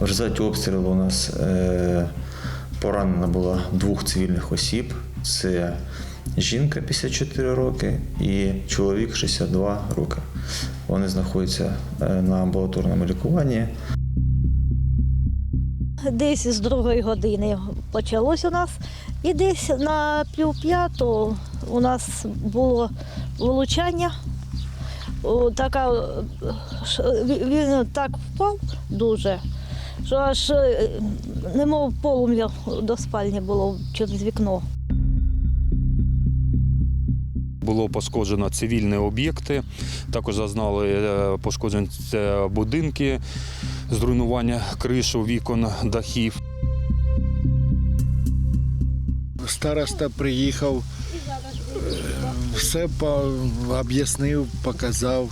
В результаті обстрілу у нас е, поранено було двох цивільних осіб. Це жінка 54 роки і чоловік 62 роки. Вони знаходяться е, на амбулаторному лікуванні. Десь з другої години почалось у нас, і десь на півп'яту у нас було влучання. Така, е, він так впав дуже, що аж е, немов полум'я до спальні було через вікно. Було пошкоджено цивільні об'єкти, також зазнали е, пошкоджень будинки, зруйнування кришу, вікон, дахів. Староста приїхав, е, все об'яснив, показав.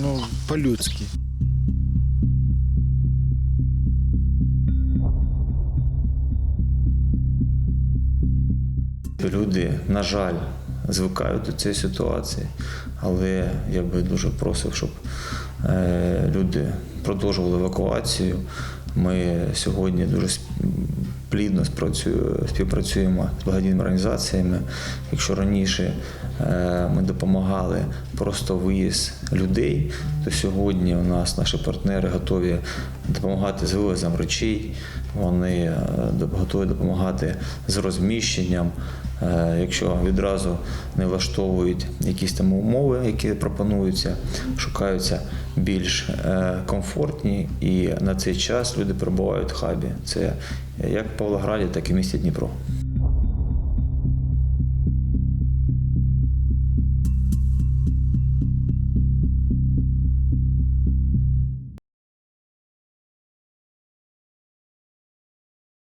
Ну, по-людськи. Люди, на жаль, звикають до цієї ситуації, але я би дуже просив, щоб е, люди продовжували евакуацію. Ми сьогодні дуже плідно співпрацюємо з благодійними організаціями. Якщо раніше е, ми допомагали просто виїзд людей, то сьогодні у нас наші партнери готові допомагати з вивозом речей. Вони е, готові допомагати з розміщенням. Е, Якщо відразу не влаштовують якісь там умови, які пропонуються, шукаються більш е, комфортні, і на цей час люди перебувають в хабі. Це як в Павлограді, так і в місті Дніпро.